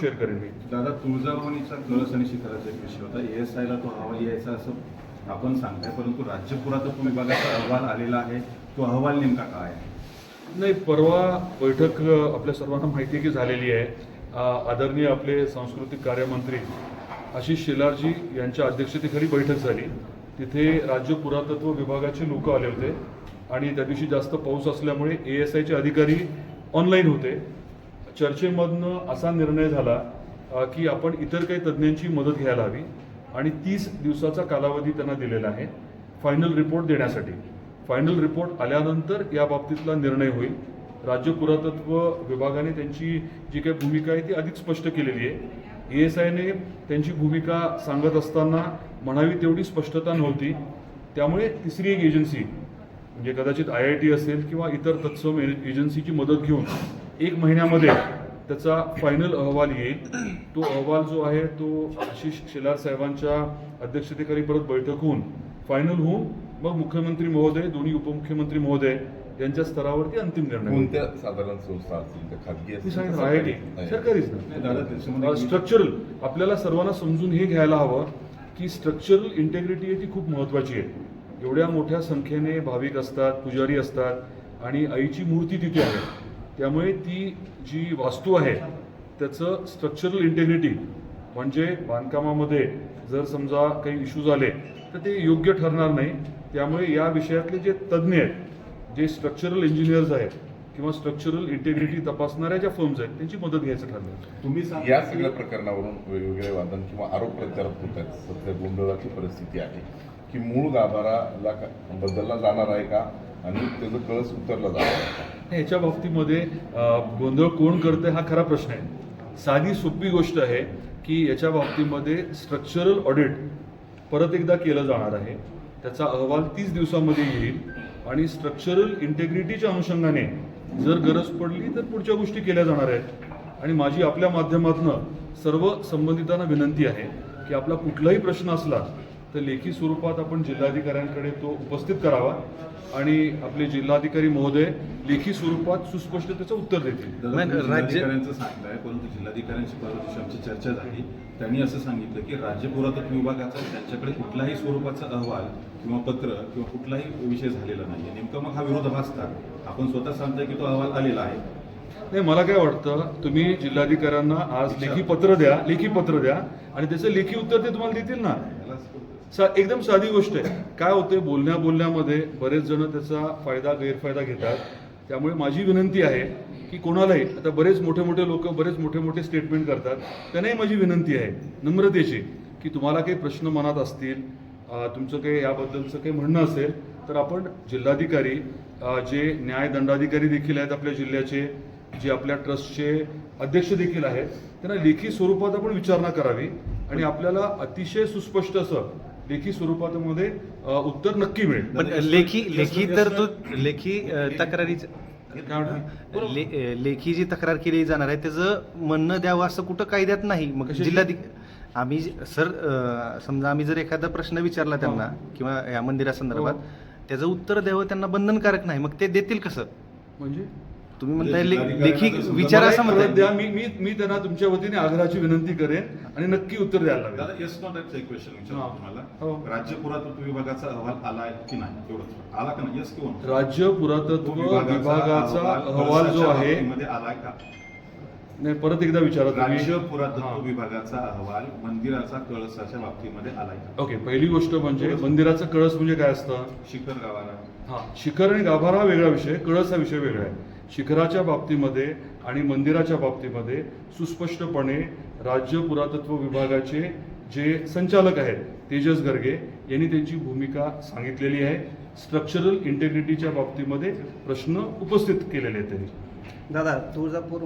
Share करेन मी. दादा तुळजाभवानीचा कळस आणि शिखराचा एक विषय होता. एस आयला तो अहवाल यायचा असं आपण सांगताय परंतु राज्य पुरातत्व विभागाचा अहवाल आलेला आहे. तो अहवाल नेमका काय आहे? नाही परवा बैठक आपल्या सर्वांना माहिती आहे की झालेली आहे. आदरणीय आपले सांस्कृतिक कार्यमंत्री आशिष शेलारजी यांच्या अध्यक्षतेखाली बैठक झाली. तिथे राज्य पुरातत्व विभागाचे लोक आले होते आणि त्या दिवशी जास्त पाऊस असल्यामुळे ए एस आयचे अधिकारी ऑनलाईन होते. चर्चेमधनं असा निर्णय झाला की आपण इतर काही तज्ज्ञांची मदत घ्यायला हवी आणि तीस दिवसाचा कालावधी त्यांना दिलेला आहे फायनल रिपोर्ट देण्यासाठी. फायनल रिपोर्ट आल्यानंतर या बाबतीतला निर्णय होईल. राज्य पुरातत्व विभागाने त्यांची जी काही भूमिका आहे ती अधिक स्पष्ट केलेली आहे. ए एस आयने त्यांची भूमिका सांगत असताना म्हणावी तेवढी स्पष्टता नव्हती. त्यामुळे तिसरी एक एजन्सी म्हणजे कदाचित आय आय टी असेल किंवा इतर तत्सम एजन्सीची मदत घेऊन एक महिन्यामध्ये त्याचा फायनल अहवाल येईल. तो अहवाल जो आहे तो आशिष शेलार साहेबांच्या अध्यक्षतेखाली परत बैठक होऊन फायनल होऊन मग मुख्यमंत्री महोदय दोन्ही उपमुख्यमंत्री महोदय यांच्या स्तरावरती अंतिम निर्णय. कोणत्या साधारण संस्था असतील? खाजगी सरकारी? सरकारीच ना. स्ट्रक्चरल आपल्याला सर्वांना समजून हे घ्यायला हवं की स्ट्रक्चरल इंटेग्रिटी आहे ती खूप महत्वाची आहे. एवढ्या मोठ्या संख्येने भाविक असतात पुजारी असतात आणि आईची मूर्ती तिथे आहे. त्यामुळे ती जी वास्तू आहे त्याचं स्ट्रक्चरल इंटेग्रिटी म्हणजे बांधकामामध्ये जर समजा काही इश्यूज आले तर ते योग्य ठरणार नाही. त्यामुळे या विषयातले जे तज्ज्ञ आहेत जे स्ट्रक्चरल इंजिनियर्स आहेत किंवा स्ट्रक्चरल इंटेग्रिटी तपासणाऱ्या ज्या फर्म्स आहेत त्यांची मदत घ्यायचं ठरलं तुम्ही या सगळ्या प्रकरणावरून वेगवेगळे वादन किंवा आरोप प्रत्यारोप होत आहेत. सध्या गोंधळाची परिस्थिती आहे की मूळ गाभाराला का- बदलला जाणार आहे का? आणि त्याचं कळस उतरला जाणार आहे का? ह्याच्या बाबतीमध्ये गोंधळ कोण करते हा खरा प्रश्न आहे. साधी सोपी गोष्ट आहे की याच्या बाबतीमध्ये स्ट्रक्चरल ऑडिट परत एकदा केलं जाणार आहे. त्याचा अहवाल तीस दिवसामध्ये येईल आणि स्ट्रक्चरल इंटेग्रिटीच्या अनुषंगाने जर गरज पडली तर पुढच्या गोष्टी केल्या जाणार आहेत. आणि माझी आपल्या माध्यमातून सर्व संबंधितांना विनंती आहे की आपला कुठलाही प्रश्न असला तर लेखी स्वरूपात आपण जिल्हाधिकाऱ्यांकडे तो उपस्थित करावा. आणि आपले जिल्हाधिकारी महोदय लेखी स्वरूपात सुस्पष्ट त्याचं उत्तर देतील. जिल्हाधिकाऱ्यांचं सांगताय परंतु जिल्हाधिकाऱ्यांशी परवा आमची चर्चा झाली. त्यांनी असं सांगितलं की राज्य पुरातत्व विभागाचा त्यांच्याकडे कुठल्याही स्वरूपाचा अहवाल किंवा पत्र किंवा कुठलाही विषय झालेला नाही नेमका मग हा विरोधाभास का? आपण स्वतः सांगताय की तो अहवाल आलेला आहे. नाही मला काय वाटतं तुम्ही जिल्हाधिकाऱ्यांना आज लेखी पत्र द्या लेखी पत्र द्या आणि त्याचं लेखी उत्तर ते तुम्हाला देतील ना? सा एकदम साधी गोष्ट आहे. काय होते बोलण्या बोलण्यामध्ये बरेच जण त्याचा फायदा गैरफायदा घेतात. त्यामुळे माझी विनंती आहे की कोणालाही आता बरेच मोठे मोठे लोक बरेच मोठे मोठे स्टेटमेंट करतात. त्यांनाही माझी विनंती आहे नम्रतेची की तुम्हाला काही प्रश्न मनात असतील तुमचं काही याबद्दलचं काही म्हणणं असेल तर आपण जिल्हाधिकारी जे न्याय दंडाधिकारी देखील आहेत आपल्या जिल्ह्याचे जे आपल्या ट्रस्टचे अध्यक्ष देखील आहेत त्यांना लेखी स्वरूपात आपण विचारणा करावी आणि आपल्याला अतिशय सुस्पष्ट असं लेखी स्वरूपामध्ये अ, उत्तर नक्की मिळेल पण लेखी लेखी तरतूद लेखी अ, तक्रारीच काय म्हणता? ले- अ, लेखी जी तक्रार केली जाणार आहे त्याचं म्हणणं द्यावं असं कुठं कायद्यात नाही मग? जिल्हाधिक आम्ही ज- सर समजा आम्ही जर एखादा प्रश्न विचारला त्यांना किंवा या मंदिरासंदर्भात हो. त्याचं उत्तर द्यावं त्यांना बंधनकारक नाही मग ते देतील कसं म्हणजे तुम्ही म्हणताय जिल्हाधिकाऱ्यांना लेखी विचार असं म्हणताय द्या मी मी मी त्यांना तुमच्या वतीने आग्रहाची विनंती करेन आणि नक्की उत्तर द्यायला दादा लागेल येस नॉट एक क्वेश्चन. विचारतो तुम्हाला. हो. राज्य पुरातत्व विभागाचा अहवाल आला आहे की नाही? एवढंच. आला का नाही? येस किंवा? राज्य पुरातत्व तो विभागाचा अहवाल जो आहे बाबतीमध्ये आलाय का? नाही परत एकदा विचारा. राज्य. पुरातत्व विभागाचा अहवाल मंदिराचा कळसाच्या बाबतीमध्ये आलाय का? ओके पहिली गोष्ट म्हणजे मंदिराचं कळस म्हणजे काय असतं? शिखर गावाला हा शिखर आणि गाभारा हा वेगळा विषय कळस हा विषय वेगळा आहे. शिखराच्या बाबतीमध्ये आणि मंदिराच्या बाबतीमध्ये सुस्पष्टपणे राज्य पुरातत्व विभागाचे जे संचालक आहेत तेजस गर्गे यांनी त्यांची भूमिका सांगितलेली आहे. स्ट्रक्चरल इंटेग्रिटीच्या बाबतीमध्ये प्रश्न उपस्थित केलेले आहेत त्यांनी. दादा तुळजापूर